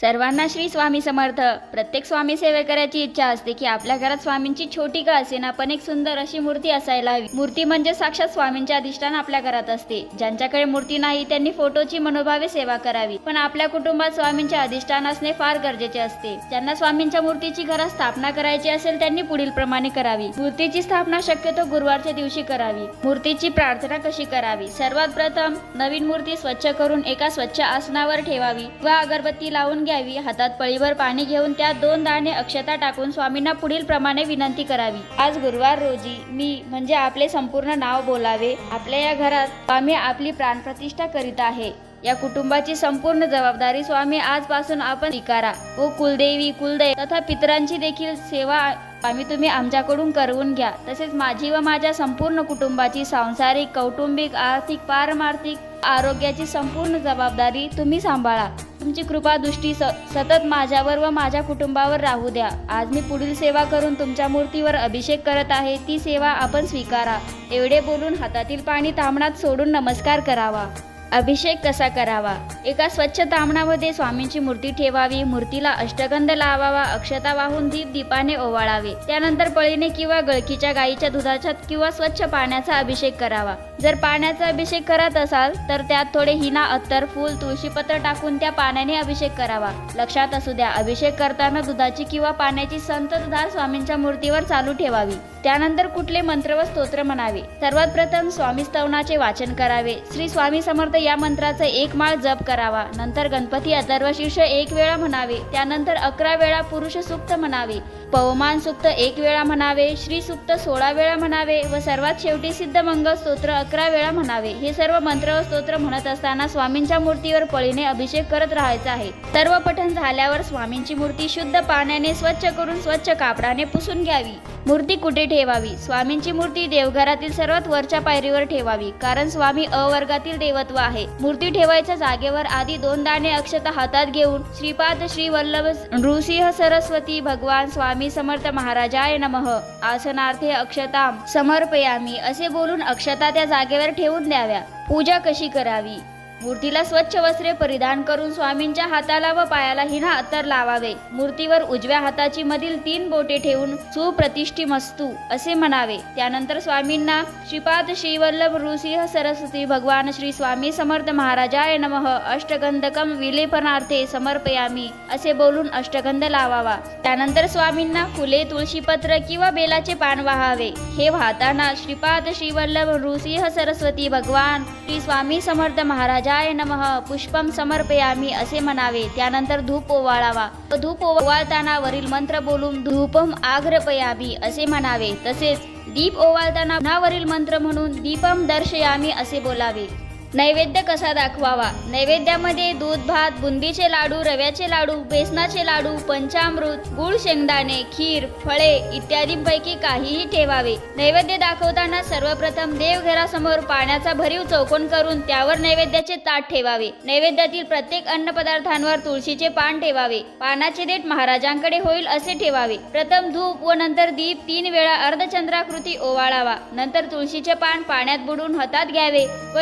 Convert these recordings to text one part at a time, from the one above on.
सर्वांना श्री स्वामी समर्थ. प्रत्येक स्वामी सेवेकऱ्याची इच्छा असते की आपल्या घरात स्वामींची छोटी का असेना पण एक सुंदर अशी मूर्ती असायला हवी. मूर्ती म्हणजे साक्षात स्वामींचे अधिष्ठान आपल्या घरात असते. ज्यांच्याकडे मूर्ती नाही त्यांनी फोटोची मनोभावे सेवा करावी. पण आपल्या कुटुंबात स्वामींचे अधिष्ठान असणे फार गरजेचे असते. ज्यांना स्वामींच्या मूर्तीची घरात स्थापना करायची असेल त्यांनी पुढील प्रमाणे करावी. मूर्तीची स्थापना शक्यतो गुरुवारच्या दिवशी करावी. मूर्तीची प्रार्थना कशी करावी? सर्वात प्रथम नवीन मूर्ती स्वच्छ करून एका स्वच्छ आसनावर ठेवावी. व अगरबत्ती लावून घ्यावी. हातात पळीभर पाणी घेऊन त्यात दोन दाणे अक्षता टाकून स्वामींना पुढील प्रमाणे विनंती करावी. आज गुरुवार रोजी मी म्हणजे आपले संपूर्ण नाव बोलावे आपल्या या घरात स्वामी आपली प्राणप्रतिष्ठा करीत आहे. या कुटुंबाची संपूर्ण जबाबदारी स्वामी आजपासून आपण स्वीकारा. व कुलदेवी कुलदेव तथा पितरांची देखील सेवा स्वामी तुम्ही आमच्याकडून करवून घ्या. तसेच माझी व माझ्या संपूर्ण कुटुंबाची सांसारिक कौटुंबिक आर्थिक पारमार्थिक आरोग्याची संपूर्ण जबाबदारी तुम्ही सांभाळा. तुमची कृपा दृष्टी स सतत माझ्यावर व माझ्या कुटुंबावर राहू द्या. आज मी पुढील सेवा करून तुमच्या मूर्तीवर अभिषेक करत आहे. ती सेवा आपण स्वीकारा. एवढे बोलून हातातील पाणी तामणात सोडून नमस्कार करावा. अभिषेक कसा करावा? एका स्वच्छ तामणामध्ये स्वामींची मूर्ती ठेवावी मूर्तीला अष्टगंध लावावा अक्षता वाहून दीप दीपाने ओवाळावे. त्यानंतर पळीने किंवा गळकीच्या गाईच्या दुधाच्या किंवा स्वच्छ पाण्याचा अभिषेक करावा. जर पाण्याचा अभिषेक करत असाल तर त्यात थोडे हिना अत्तर फूल तुळशीपत्र टाकून त्या पाण्याने अभिषेक करावा. लक्षात असू द्या अभिषेक करताना दुधाची किंवा पाण्याची संततधार स्वामींच्या मूर्तीवर चालू ठेवावी. त्यानंतर कुठले मंत्र व स्तोत्र म्हणावे. सर्वात प्रथम स्वामी स्तवनाचे वाचन करावे. श्री स्वामी समर्थ या मंत्राचा एक माळ जप करावा. नंतर गणपती अथर्व शीर्ष एक वेळा म्हणावे. त्यानंतर अकरा वेळा पुरुष सुक्त म्हणावे. पवमान सुक्त एक वेळा म्हणावे. श्री सुक्त सोळा वेळा म्हणावे व सर्वात शेवटी सिद्ध मंगल स्तोत्र अकरा वेळा म्हणावे. हे सर्व मंत्र व स्तोत्र म्हणत असताना स्वामींच्या मूर्तीवर पळीने अभिषेक करत राहायचा आहे. सर्व पठण झाल्यावर स्वामींची मूर्ती शुद्ध पाण्याने स्वच्छ करून स्वच्छ कापडाने पुसून घ्यावी. मूर्ती कुठे ठेवावी? स्वामींची मूर्ती देवघरातील सर्वात वरच्या पायरीवर ठेवावी कारण स्वामी अवर्गातील देवत्व आहे. मूर्ती ठेवायच्या जागेवर आधी दोन दाणे अक्षता हातात घेऊन श्रीपाद श्री वल्लभ नृसिंह सरस्वती भगवान स्वामी समर्थ महाराजाय नमः. आसनार्थे अक्षताम समर्पयामी असे बोलून अक्षता त्या जागेवर ठेवून द्याव्या. पूजा कशी करावी? मूर्तीला स्वच्छ वस्त्रे परिधान करून स्वामींच्या हाताला व पायाला हिना अत्तर लावावे. मूर्तीवर उजव्या हाताची मधील तीन बोटे ठेवून सुप्रतिष्ठिमस्तू असे म्हणावे. त्यानंतर स्वामींना श्रीपाद श्रीवल्लभ नृसिंह सरस्वती भगवान श्री स्वामी समर्थ महाराजाय नमः अष्टगंधकम विलेपनार्थे समर्पयामी असे बोलून अष्टगंध लावावा. त्यानंतर स्वामींना फुले तुळशीपत्र किंवा बेलाचे पान वाहावे. हे वाहताना श्रीपाद श्रीवल्लभ नृसिंह सरस्वती भगवान श्री स्वामी समर्थ महाराज महाराजाय नमः पुष्पम समर्पयामी असे म्हणावे. त्यानंतर धूप ओवाळावा. व धूप ओवाळताना वरील मंत्र बोलून धूपम आग्रपयामी असे म्हणावे. तसेच दीप ओवाळताना वरील मंत्र म्हणून दीपम दर्शयामी असे बोलावे. नैवेद्य कसा दाखवावा? नैवेद्यामध्ये दूध भात बुंदीचे लाडू रव्याचे लाडू बेसनाचे लाडू पंचामृत गुळ शेंगदाणे खीर फळे इत्यादींपैकी काहीही ठेवावे. नैवेद्य दाखवताना सर्वप्रथम देवघरासमोर पाण्याचा भरीव चौकोन करून त्यावर नैवेद्याचे ताट ठेवावे. नैवेद्यातील प्रत्येक अन्न पदार्थांवर तुळशीचे पान ठेवावे. पानाचे देठ महाराजांकडे होईल असे ठेवावे. प्रथम धूप व नंतर दीप तीन वेळा अर्धचंद्राकृती ओवाळावा. नंतर तुळशीचे पान पाण्यात बुडून हातात घ्यावे व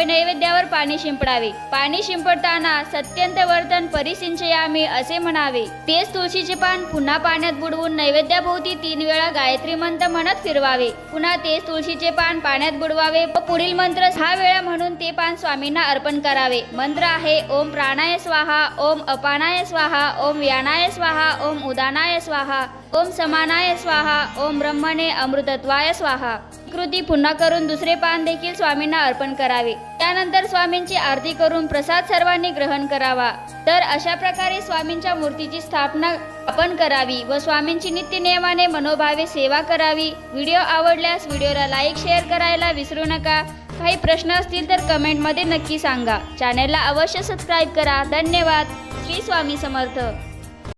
नैवेद्यावर पाणी शिंपडावे. पाणी शिंपडताना सत्यंत वर्तन परिसिंचयामी असे म्हणावे. तेच तुळशीचे पान पुन्हा पाण्यात बुडवून नैवेद्याभोवती तीन वेळा गायत्री मंत्र म्हणत फिरवावे. पुन्हा तेच तुळशीचे पान पाण्यात बुडवावे व पुढील मंत्र सहा वेळा म्हणून ते पान स्वामींना अर्पण करावे. मंत्र आहे ओम प्राणाय स्वाहा ओम अपानाय स्वाहा ओम व्यानाय स्वाहा ओम उदानाय स्वाहा ओम समानाय स्वाहा ओम ब्रह्मणे अमृतत्वाय स्वाहा. कृती पुन्हा करून दुसरे पान देखील स्वामींना अर्पण करावे. त्यानंतर स्वामींची आरती करून प्रसाद सर्वांनी ग्रहण करावा. तर अशा प्रकारे स्वामींच्या मूर्तीची स्थापना आपण करावी व स्वामींची नित्यनियमाने मनोभावे सेवा करावी. व्हिडिओ आवडल्यास व्हिडिओला लाईक शेअर करायला विसरू नका. काही प्रश्न असतील तर कमेंटमध्ये नक्की सांगा. चॅनलला अवश्य सबस्क्राईब करा. धन्यवाद. श्री स्वामी समर्थ.